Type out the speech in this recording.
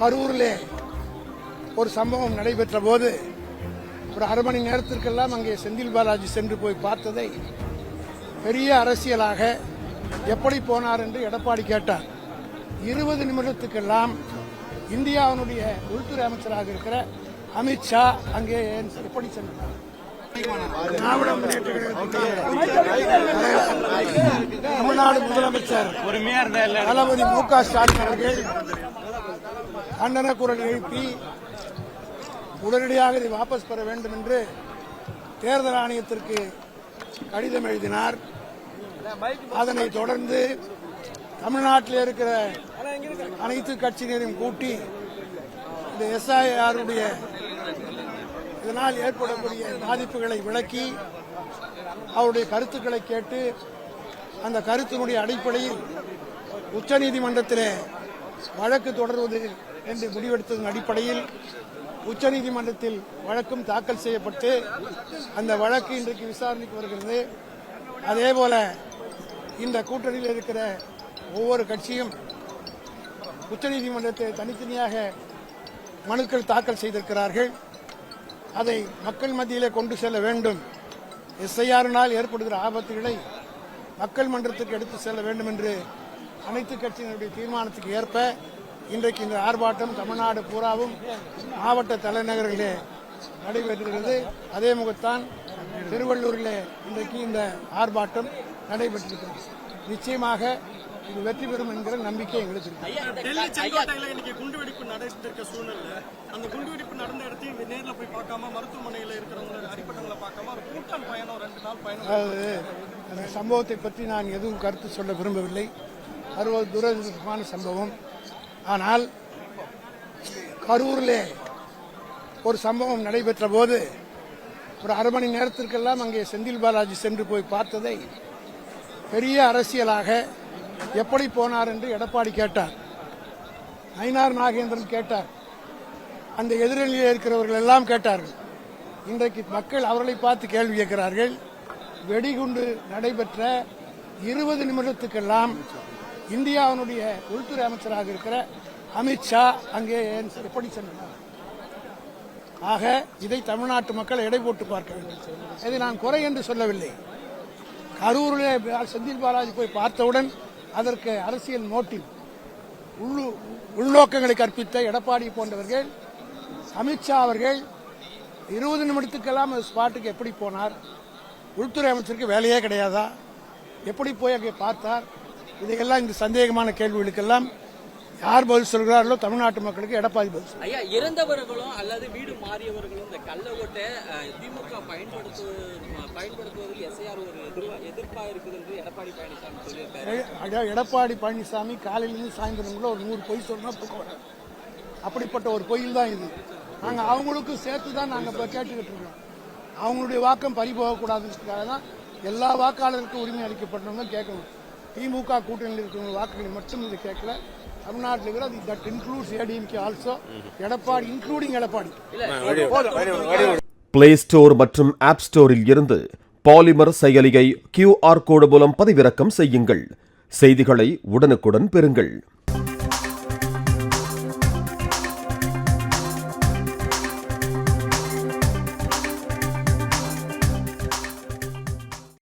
கரூரிலே ஒரு சம்பவம் நடைபெற்ற போது ஒரு அரை மணி நேரத்திற்கெல்லாம் அங்கே செந்தில் பாலாஜி சென்று போய் பார்த்ததை பெரிய அரசியலாக எப்படி போனார் என்று எடப்பாடி கேட்டார். இருபது நிமிடத்துக்கெல்லாம் இந்தியாவினுடைய உள்துறை அமைச்சராக இருக்கிற அமித்ஷா அங்கே எப்படி சென்றார்? திராவிட முன்னேற்ற கழகத்தினுடைய தமிழ்நாடு முதலமைச்சர் தளபதி மு க ஸ்டாலின் அவர்கள் கண்டன குரல் எழுப்பி உடனடியாக இதை வாபஸ் பெற வேண்டும் என்று தேர்தல் ஆணையத்திற்கு கடிதம் எழுதினார். அதனைத் தொடர்ந்து தமிழ்நாட்டில் இருக்கிற அனைத்து கட்சியினரையும் கூட்டி இந்த எஸ்ஐஆருடைய இதனால் ஏற்படக்கூடிய பாதிப்புகளை விளக்கி அவருடைய கருத்துக்களை கேட்டு அந்த கருத்தினுடைய அடிப்படையில் உச்சநீதிமன்றத்திலே வழக்கு தொடர்வது என்று முடிவெடுத்ததன் அடிப்படையில் உச்சநீதிமன்றத்தில் வழக்கும் தாக்கல் செய்யப்பட்டு அந்த வழக்கு இன்றைக்கு விசாரணைக்கு வருகிறது. அதேபோல இந்த கூட்டணியில் இருக்கிற ஒவ்வொரு கட்சியும் உச்சநீதிமன்றத்தை தனித்தனியாக மனுக்கள் தாக்கல் செய்திருக்கிறார்கள். அதை மக்கள் மத்தியிலே கொண்டு செல்ல வேண்டும். எஸ்ஐஆரினால் ஏற்படுகிற ஆபத்துகளை மக்கள் மன்றத்துக்கு எடுத்து செல்ல வேண்டும் என்று அனைத்து கட்சியினருடைய தீர்மானத்துக்கு ஏற்ப இன்றைக்கு இந்த ஆர்ப்பாட்டம் தமிழ்நாடு பூராவும் மாவட்ட தலைநகரிலே நடைபெறுகிறது அதே முகத்தான் திருவள்ளூரிலே இன்றைக்கு இந்த ஆர்ப்பாட்டம் நடைபெற்றிருக்கிறது. நிச்சயமாக இது வெற்றி பெறும் என்கிற நம்பிக்கை எங்களுக்கு இருக்கு. டெல்லி செங்கோட்டையில இன்னைக்கு குண்டுவெடிப்பு நடந்திருக்க சூழ்நிலை அந்த குண்டுவெடிப்பு நடந்த இடத்தையும் நேர்ல போய் பார்க்காம மருத்துவமனையில இருக்கிறவங்க அடிப்பட்டவங்களை பார்க்காம ஒரு கூட்டம் பயணம் ரெண்டு நாள் பயணம். அதாவது அந்த சம்பவத்தை பற்றி நான் எதுவும் கருத்து சொல்ல விரும்பவில்லை. அது ஒரு துரதிருஷ்டமான சம்பவம். ஆனால் கரூரிலே ஒரு சம்பவம் நடைபெற்ற போது ஒரு அரை மணி நேரத்திற்கெல்லாம் அங்கே செந்தில் பாலாஜி சென்று போய் பார்த்ததை பெரிய அரசியலாக எப்படி போனார் என்று எடப்பாடி கேட்டார். நயினார் நாகேந்திரன் கேட்டார். அந்த எதிரணியில் இருக்கிறவர்கள் எல்லாம் கேட்டார்கள். இன்றைக்கு மக்கள் அவர்களை பார்த்து கேள்வி கேட்கிறார்கள். வெடிகுண்டு நடைபெற்ற இருபது நிமிடத்துக்கெல்லாம் இந்தியாவினுடைய உள்துறை அமைச்சராக இருக்கிற அமித்ஷா அங்கே ஏன் எப்படி சென்றார் ஆக இதை தமிழ்நாட்டு மக்கள் எடை போட்டு பார்க்க வேண்டும். இதை நான் குறை என்று சொல்லவில்லை. கரூரில் செந்தில் பாலாஜி போய் பார்த்தவுடன் அதற்கு அரசியல் நோட்டில் உள்ளு உள்நோக்கங்களை கற்பித்த எடப்பாடி போன்றவர்கள் அமித்ஷா அவர்கள் இருபது நிமிடத்துக்கெல்லாம் அந்த ஸ்பாட்டுக்கு எப்படி போனார்? உள்துறை அமைச்சருக்கு வேலையே கிடையாதா? எப்படி போய் அங்கே பார்த்தார்? இதையெல்லாம் இந்த சந்தேகமான கேள்விகளுக்கெல்லாம் யார் பதில் சொல்கிறார்களோ தமிழ்நாட்டு மக்களுக்கு எடப்பாடி பதில். ஐயா இறந்தவர்களும் அல்லது வீடு மாறியவர்களும் இந்த கள்ள ஓட்டை திமுக பயன்படுத்து பயன்படுத்துவதில் எஸ்ஐஆர் ஒரு எதிர்ப்பா- எதிர்ப்பா இருக்குது என்று எடப்பாடி பழனிசாமி சொல்லியிருக்காரு. ஐயா, எடப்பாடி பழனிசாமி காலையிலிருந்து சாயந்தரம் கூட ஒரு நூறு பொய் சொன்னா தூக்கம் அப்படிப்பட்ட ஒரு பொயில் தான் இது. நாங்க அவங்களுக்கும் சேர்த்து தான் நாங்க இப்ப கேட்டுக்கிட்டு இருக்கோம். அவங்களுடைய வாக்கம் பறி போகக்கூடாதுன்றதுக்காக தான் எல்லா வாக்காளருக்கும் உரிமை அளிக்கப்பட்டவங்க கேட்கணும். திமுக கூட்டணியில் இருக்கிற வாக்குகளை மட்டும் இது கேட்கல. தமிழ்நாட்டில் இருக்கிற that includes ADMK also Edappadi including Edappadi. Play store மற்றும் ஆப் ஸ்டோரில் இருந்து பாலிமர் செயலியை கியூஆர் கோடு மூலம் பதிவிறக்கம் செய்யுங்கள். செய்திகளை உடனுக்குடன் பெறுங்கள்.